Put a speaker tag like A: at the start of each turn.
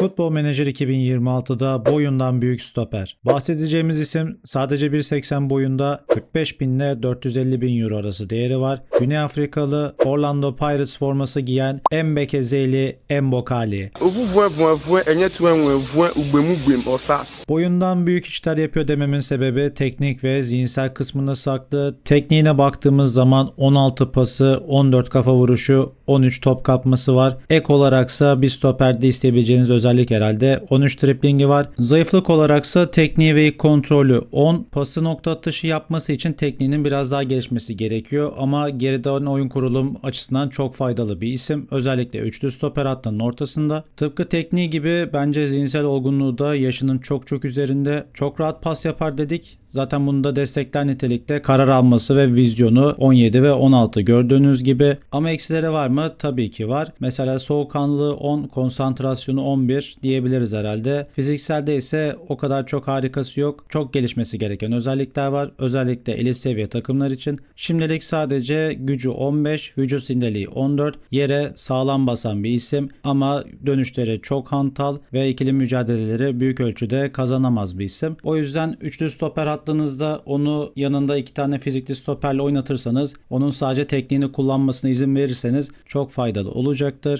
A: Futbol Manager 2026'da boyundan büyük stoper. Bahsedeceğimiz isim sadece 1.80 boyunda 45 bin ile 450 bin euro arası değeri var. Güney Afrikalı Orlando Pirates forması giyen Mbeke Mbokali.
B: ovuvue vuevue enye tue nwevue ugbemugbe osas
A: Boyundan büyük işler yapıyor dememin sebebi teknik ve zihinsel kısmında saklı. Tekniğine baktığımız zaman 16 pası, 14 kafa vuruşu, 13 top kapması var. Ek olaraksa bir stoperde isteyebileceğiniz özellik herhalde 13 driblingi var. Zayıflık olaraksa tekniği ve kontrolü 10. Pası nokta atışı yapması için tekniğinin biraz daha gelişmesi gerekiyor ama geriden oyun kurulum açısından çok faydalı bir isim. Özellikle üçlü stoper hattının ortasında. Tıpkı tekniği gibi bence zihinsel olgunluğu da yaşının çok çok üzerinde. Çok rahat pas yapar dedik. Zaten bunu da destekler nitelikte karar alması ve vizyonu 17 ve 16 gördüğünüz gibi. Ama eksileri var mı? Tabii ki var. Mesela soğukkanlılığı 10, konsantrasyonu 11 diyebiliriz herhalde. Fizikselde ise o kadar çok harikası yok. Çok gelişmesi gereken özellikler var. Özellikle elit seviye takımlar için. Şimdilik sadece gücü 15, vücut sindeliği 14, yere sağlam basan bir isim ama dönüşleri çok hantal ve ikili mücadeleleri büyük ölçüde kazanamaz bir isim. O yüzden üçlü stoper hattınızda onu yanında iki tane fizikli stoperle oynatırsanız onun sadece tekniğini kullanmasına izin verirseniz çok faydalı olacaktır.